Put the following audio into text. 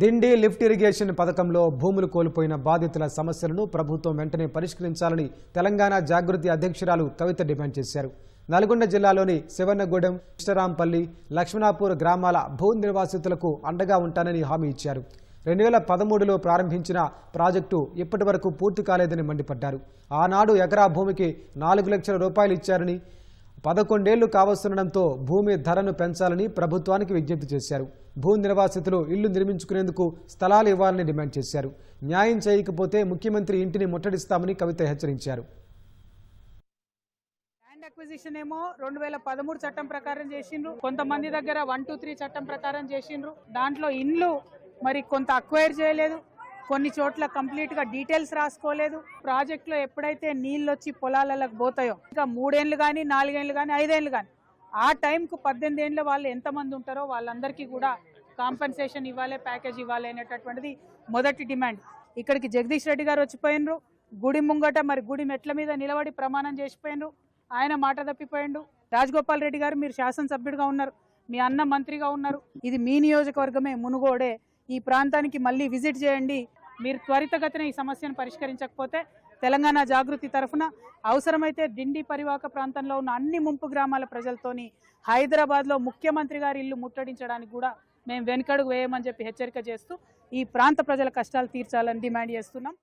Dindi lift irrigation పథకంలో భూములు కోల్పోయిన బాధితుల సమస్యలను ప్రభుత్వం వెంటనే పరిష్కరించాలని తెలంగాణ జాగృతి అధ్యక్షురాలు కవిత డిమాండ్ చేశారు. నల్గొండ జిల్లాలోని శివన్నగూడెం కృష్ణరాంపల్లి లక్ష్మణాపూర్ గ్రామాల భూ నిర్వాసితులకు అండగా ఉంటానని హామీ ఇచ్చారు. రెండు వేల పదమూడులో ప్రారంభించిన ప్రాజెక్టు ఇప్పటి వరకు పూర్తి కాలేదని మండిపడ్డారు. ఆనాడు ఎకరా భూమికి నాలుగు లక్షల రూపాయలు ఇచ్చారని పదకొండేళ్ళు కావస్తుండటంతో భూమి ధరను పెంచాలని ప్రభుత్వానికి విజ్ఞప్తి చేశారు. భూ నిర్వాసితులు ఇల్లు నిర్మించుకునేందుకు స్థలాలు ఇవ్వాలని డిమాండ్ చేశారు. న్యాయం చేయకపోతే ముఖ్యమంత్రి ఇంటిని ముట్టడిస్తామని కవిత హెచ్చరించారు. ల్యాండ్ అక్విజిషన్ ఏమో రెండు వేల పదమూడు చట్టం ప్రకారం చేసిండ్రు. కొంతమంది దగ్గర వన్ టూ త్రీ చట్టం ప్రకారం చేసిండ్రు. దాంట్లో ఇండ్లు మరి కొంత అక్వైర్ చేయలేదు. కొన్ని చోట్ల కంప్లీట్గా డీటెయిల్స్ రాసుకోలేదు. ప్రాజెక్టులో ఎప్పుడైతే నీళ్ళు వచ్చి పొలాలకు పోతాయో ఇంకా మూడేళ్ళు కానీ నాలుగేళ్ళు కానీ ఐదేళ్ళు కానీ ఆ టైంకు పద్దెనిమిది ఏళ్ళ వాళ్ళు ఎంతమంది ఉంటారో వాళ్ళందరికీ కూడా కాంపెన్సేషన్ ఇవ్వాలి ప్యాకేజ్ ఇవ్వాలి అనేటటువంటిది మొదటి డిమాండ్ ఇక్కడికి జగదీష్ రెడ్డి గారు వచ్చిపోయినరు. గుడి ముంగట మరి గుడి మెట్ల మీద నిలబడి ప్రమాణం చేసిపోయినరు. ఆయన మాట తప్పిపోయిండు. రాజగోపాల్ రెడ్డి గారు మీరు శాసనసభ్యుడిగా ఉన్నారు. మీ అన్న మంత్రిగా ఉన్నారు. ఇది మీ నియోజకవర్గమే మునుగోడే. ఈ ప్రాంతానికి మళ్ళీ విజిట్ చేయండి. మీరు త్వరితగతిన ఈ సమస్యను పరిష్కరించకపోతే తెలంగాణ జాగృతి తరఫున అవసరమైతే దిండి పరివాహక ప్రాంతంలో ఉన్న అన్ని ముంపు గ్రామాల ప్రజలతోని హైదరాబాద్లో ముఖ్యమంత్రి గారి ఇల్లు ముట్టడించడానికి కూడా మేము వెనుకడుగు వేయమని చెప్పి హెచ్చరిక చేస్తూ ఈ ప్రాంత ప్రజల కష్టాలు తీర్చాలని డిమాండ్ చేస్తున్నాం.